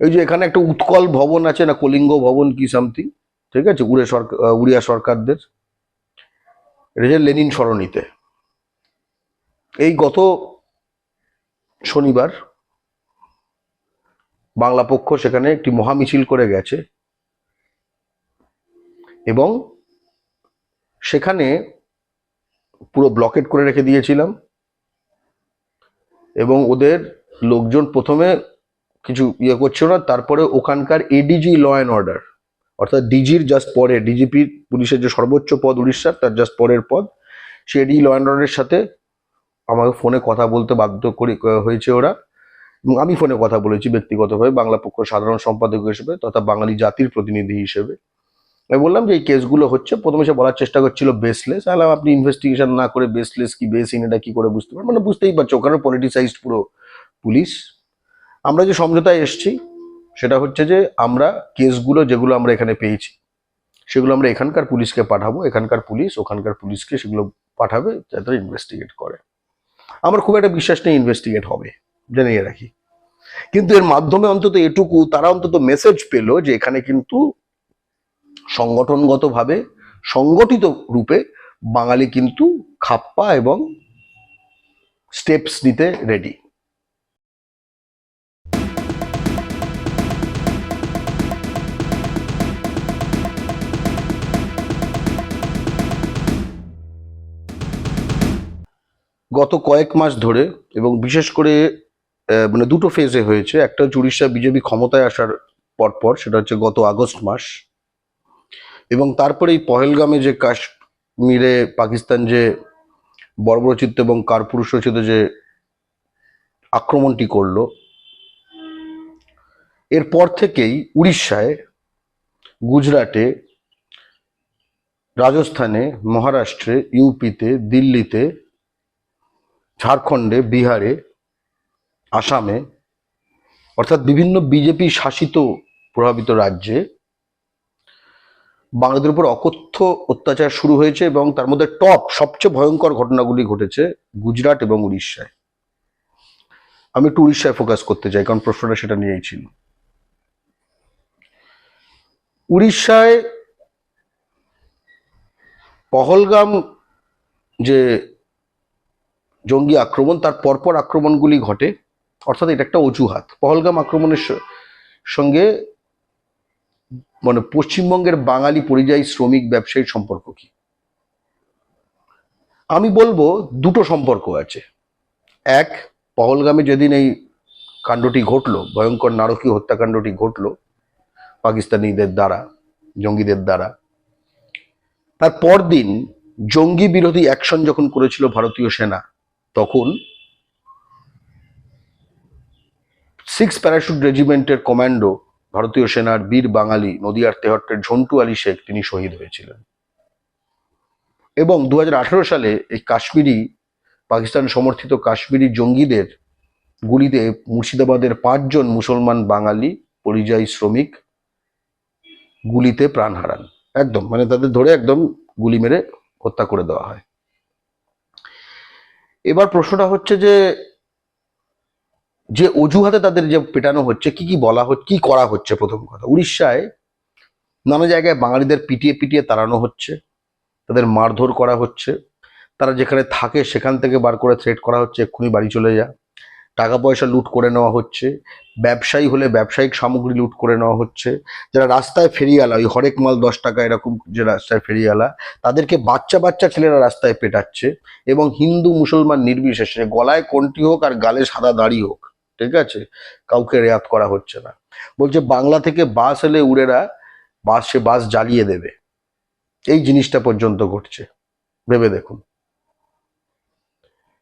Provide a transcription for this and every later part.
এই যে এখানে একটা উৎকল ভবন আছে না, কলিঙ্গ ভবন কি সামথিং ঠিক আছে? উড়ে সরকার উড়িয়া সরকারদের। এটা যে লেনিন সরণিতে। এই গত শনিবার বাংলা পক্ষ সেখানে একটি মহামিছিল করে গেছে। এবং সেখানে পুরো ব্লকেট করে রেখে দিয়েছিলাম। এবং ওদের লোকজন প্রথমে কিছু ইয়ে করছিল না, তারপরে ওখানকার এডিজি ল অ্যান্ড অর্ডার অর্থাৎ ডিজির জাস্ট পরে ডিজিপি পুলিশের যে সর্বোচ্চ পদ উড়িষ্যার, তার জাস্ট পরের পদ, সে এডিজি ল অ্যান্ড অর্ডারের সাথে আমাকে ফোনে কথা বলতে বাধ্য করি হয়েছে ওরা। এবং আমি ফোনে কথা বলেছি ব্যক্তিগতভাবে, বাংলা পক্ষ সাধারণ সম্পাদক হিসেবে তথা বাঙালি জাতির প্রতিনিধি হিসেবে। আমি বললাম যে এই কেসগুলো হচ্ছে, প্রথমে সে বলার চেষ্টা করছিল বেসলেস আলাম আপনি ইনভেস্টিগেশন না করে বেসলেস কি বেসিন এটা কি করে বুঝতে পারেন মানে বুঝতেই পারছ, ওখানে পলিটিসাইজড পুরো পুলিশ। আমরা যে সমঝোতায় এসেছি, সেটা হচ্ছে যে আমরা কেসগুলো যেগুলো আমরা এখানে পেয়েছি, সেগুলো আমরা এখানকার পুলিশকে পাঠাবো, এখানকার পুলিশ ওখানকার পুলিশকে সেগুলো পাঠাবে যাতে ইনভেস্টিগেট করে। আমার খুব একটা বিশ্বাস নেই ইনভেস্টিগেট হবে জানিয়ে রাখি। কিন্তু এর মাধ্যমে অন্তত এটুকু, তারা অন্তত মেসেজ পেল যে এখানে কিন্তু সংগঠনগতভাবে, সংগঠিত রূপে বাঙালি কিন্তু খাপ্পা এবং স্টেপস নিতে রেডি গত কয়েক মাস ধরে এবং বিশেষ করে মানে দুটো ফেজে হয়েছে। একটা হচ্ছে উড়িষ্যা বিজেপি ক্ষমতায় আসার পরপর সেটা হচ্ছে গত আগস্ট মাস। এবং তারপরে এই পহেলগামে যে কাশ্মীরে পাকিস্তান যে বর্বরচিত্ত এবং কারপুরুষোচিত যে আক্রমণটি করল, এরপর থেকেই উড়িষ্যায়, গুজরাটে, রাজস্থানে, মহারাষ্ট্রে, ইউপিতে, দিল্লিতে ঝাড়খণ্ডে, বিহারে, আসামে, অর্থাৎ বিভিন্ন বিজেপি শাসিত প্রভাবিত রাজ্যে বাঙালিদের উপর অকথ্য অত্যাচার শুরু হয়েছে এবং তার মধ্যে টপ, সবচেয়ে ভয়ঙ্কর ঘটনাগুলি ঘটেছে গুজরাট এবং উড়িষ্যায়। আমি একটু উড়িষ্যায় ফোকাস করতে চাই, কারণ প্রশ্নটা সেটা নিয়েই ছিল। উড়িষ্যায় পহলগাম যে জঙ্গি আক্রমণ, তার পরপর আক্রমণগুলি ঘটে। অর্থাৎ এটা একটা অজুহাত। পহলগাম আক্রমণের সঙ্গে মানে পশ্চিমবঙ্গের বাঙালি পরিযায়ী শ্রমিক ব্যবসায়ীর সম্পর্ক কি? আমি বলব দুটো সম্পর্ক আছে। এক, পহলগামে যেদিন এই কাণ্ডটি ঘটলো, ভয়ঙ্কর নারকীয় হত্যাকাণ্ডটি ঘটলো, পাকিস্তানিদের দ্বারা, জঙ্গিদের দ্বারা, তার পরদিন জঙ্গি বিরোধী অ্যাকশন যখন করেছিল ভারতীয় সেনা তখন সিক্স প্যারাশুট রেজিমেন্টের কমান্ডো ভারতীয় সেনার বীর বাঙালি নদিয়ার তেহট্টের ঝন্টু আলী শেখ তিনি শহীদ হয়েছিলেন। এবং দু হাজার আঠারো সালে এই কাশ্মীরি, পাকিস্তান সমর্থিত কাশ্মীরি জঙ্গিদের গুলিতে মুর্শিদাবাদের পাঁচজন মুসলমান বাঙালি পরিযায়ী শ্রমিক গুলিতে প্রাণ হারান। একদম মানে তাদের ধরে একদম গুলি মেরে হত্যা করে দেওয়া হয়। এবার প্রশ্নটা হচ্ছে যে যে অজুহাতে তাদের যে পেটানো হচ্ছে, কি কি বলা হচ্ছে, কি করা হচ্ছে প্রথম কথা? উড়িষ্যায় নানা জায়গায় বাঙালিদের পিটিয়ে পিটিয়ে তাড়ানো হচ্ছে, তাদের মারধর করা হচ্ছে, তারা যেখানে থাকে সেখান থেকে বার করে থ্রেট করা হচ্ছে, এক্ষুনি বাড়ি চলে যা। টাকা পয়সা লুট করে নেওয়া হচ্ছে, ব্যবসায়ী হলে ব্যবসায়িক সামগ্রী লুট করে নেওয়া হচ্ছে, যারা রাস্তায় ফেরিয়ালা ওই হরেক মাল দশ টাকা এরকম যে রাস্তায় ফেরিয়ালা তাদেরকে বাচ্চা বাচ্চা ছেলেরা রাস্তায় পেটাচ্ছে এবং হিন্দু মুসলমান নির্বিশেষে গলায় কোনটি হোক আর গালে সাদা দাড়ি হোক, ঠিক আছে? কাউকে রেয়াত করা হচ্ছে না। বলছে, বাংলা থেকে বাস এলে উড়েরা বাস, সে বাস জ্বালিয়ে দেবে। এই জিনিসটা পর্যন্ত ঘটছে। ভেবে দেখুন।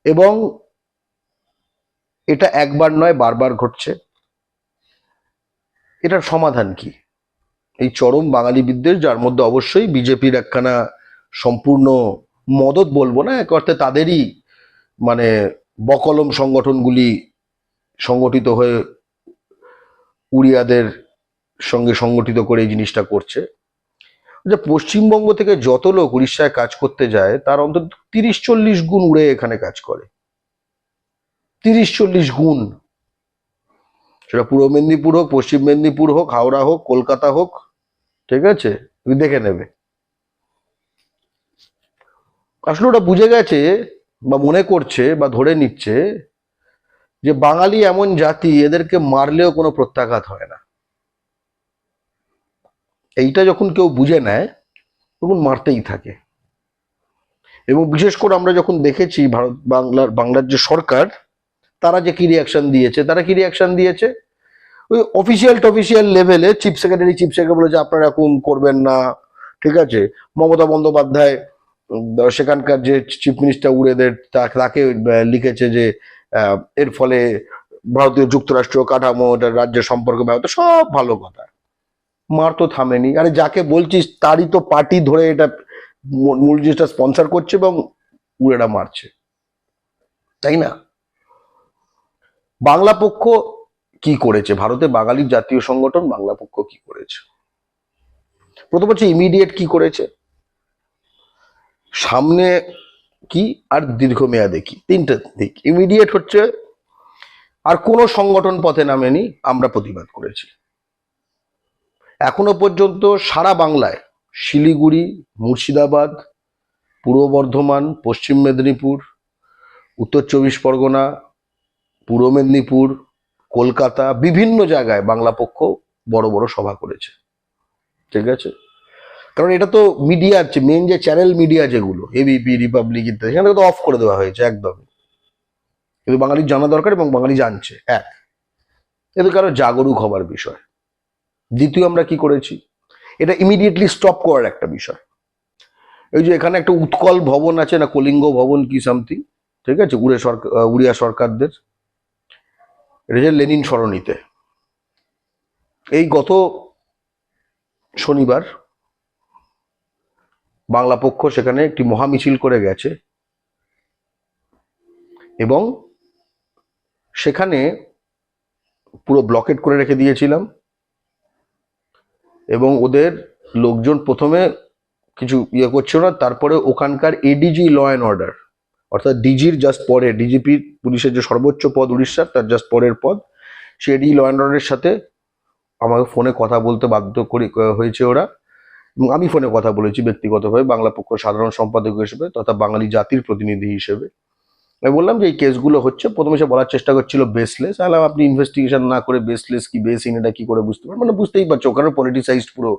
এবং এটা একবার নয়, বারবার ঘটছে। এটার সমাধান কি? এই চরম বাঙালি বিদ্বেষ, যার মধ্যে অবশ্যই বিজেপির একখানা সম্পূর্ণ মদত বলব না, এক অর্থে তাদেরই মানে বকলম সংগঠনগুলি সংগঠিত হয়ে উড়িয়াদের সঙ্গে সংগঠিত করে এই জিনিসটা করছে। যে পশ্চিমবঙ্গ থেকে যত লোক উড়িষ্যায় কাজ করতে যায়, তার অন্তত তিরিশ চল্লিশ গুণ উড়ে এখানে কাজ করে। তিরিশ চল্লিশ গুণ। সেটা পূর্ব মেদিনীপুর হোক, পশ্চিম মেদিনীপুর হোক, হাওড়া হোক, কলকাতা হোক, ঠিক আছে? তুমি দেখে নেবে। আসলে ওটা বুঝে গেছে বা মনে করছে বা ধরে নিচ্ছে যে বাঙালি এমন জাতি, এদেরকে মারলেও কোনো প্রত্যাঘাত হয় না। এইটা যখন কেউ বুঝে নেয়, তখন মারতেই থাকে। এবং বিশেষ করে আমরা যখন দেখেছি ভারত, বাংলার বাংলার যে সরকার তারা যে কি রিয়াকশন দিয়েছে, তারা কি রিয়াকশন দিয়েছে? ওই অফিসিয়াল টফিসিয়াল লেভেলে চিফ সেক্রেটারি চিফ সেক্রেটারি বলেছে, আপনারা এরকম করবেন না। ঠিক আছে? মমতা বন্দ্যোপাধ্যায় সেখানকার যে চিফ মিনিস্টার উড়েদের তাকে লিখেছে যে এর ফলে ভারতীয় যুক্তরাষ্ট্র কাঠামো রাজ্যের সম্পর্ক ব্যবস্থা সব ভালো কথা। মার তো থামেনি। আরে যাকে বলছিস, তারই তো পার্টি ধরে এটা মূল জিনিসটা স্পন্সর করছে এবং উড়েরা মারছে। তাই না? বাংলা পক্ষ কি করেছে? ভারতে বাঙালির জাতীয় সংগঠন বাংলা পক্ষ কি করেছে? প্রথম হচ্ছে ইমিডিয়েট কি করেছে? সামনে কি আর দীর্ঘমেয়াদে কি? তিনটে দিক। ইমিডিয়েট হচ্ছে আর কোনো সংগঠন পথে নামেনি, আমরা প্রতিবাদ করেছি। এখনও পর্যন্ত সারা বাংলায় শিলিগুড়ি, মুর্শিদাবাদ, পূর্ব বর্ধমান, পশ্চিম মেদিনীপুর, উত্তর চব্বিশ পরগনা পূর্ব মেদিনীপুর, কলকাতা, বিভিন্ন জায়গায় বাংলা পক্ষ বড় বড় সভা করেছে। ঠিক আছে? কারণ এটা তো মিডিয়ার মেন যে চ্যানেল মিডিয়া যেগুলো এবিপি রিপাবলিক ইত্যাদি, সেখানে তো অফ করে দেওয়া হয়েছে একদম কিন্তু বাঙালির জানা দরকার এবং বাঙালি জানছে, এক। এদের কারও জাগরুক হবার বিষয়। দ্বিতীয় আমরা কি করেছি? এটা ইমিডিয়েটলি স্টপ করার একটা বিষয়। এই যে এখানে একটা উৎকল ভবন আছে না, কলিঙ্গ ভবন কি সামথিং ঠিক আছে? উড়ে সরকার উড়িয়া সরকারদের। এটা যে লেনিন সরণিতে। এই গত শনিবার বাংলা পক্ষ সেখানে একটি মহামিছিল করে গেছে এবং সেখানে পুরো ব্লকেট করে রেখে দিয়েছিলাম এবং ওদের লোকজন প্রথমে কিছু ইয়ে করছিল না, তারপরে ওখানকার এডিজি ল অ্যান্ড অর্ডার অর্থাৎ ডিজির জাস্ট পরে, ডিজিপি পুলিশের যে সর্বোচ্চ পদ উড়িষ্যার, তার জাস্ট পরের পদ, সে এডি ল সাথে আমাকে ফোনে কথা বলতে বাধ্য করি হয়েছে ওরা। আমি ফোনে কথা বলেছি ব্যক্তিগতভাবে, বাংলা পক্ষ সাধারণ সম্পাদক হিসেবে তথা বাঙালি জাতির প্রতিনিধি হিসেবে। আমি বললাম যে এই কেসগুলো হচ্ছে, প্রথমে সে বলার চেষ্টা করছিল বেসলেস আলাম আপনি ইনভেস্টিগেশন না করে বেসলেস কি বেসিন এটা কি করে বুঝতে পারেন মানে বুঝতেই পারছ, ওখানে পলিটিসাইজড পুরো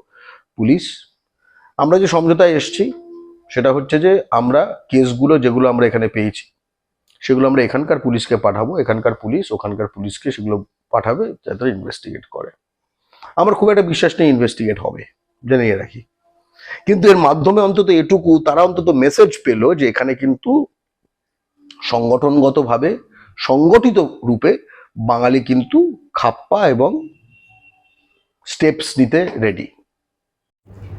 পুলিশ। আমরা যে সমঝোতায় এসেছি সেটা হচ্ছে যে আমরা কেসগুলো যেগুলো আমরা এখানে পেয়েছি, সেগুলো আমরা এখানকার পুলিশকে পাঠাবো, এখানকার পুলিশ, ওখানকার পুলিশকে সেগুলো পাঠাবে যাতে ইনভেস্টিগেট করে। আমার খুব একটা বিশ্বাস নেই ইনভেস্টিগেট হবে, জেনে রাখি। কিন্তু এর মাধ্যমে অন্তত এটুকু, তারা অন্তত মেসেজ পেল যে এখানে কিন্তু সংগঠনগতভাবে, সংগঠিত রূপে বাঙালি কিন্তু খাপ্পা এবং স্টেপস নিতে রেডি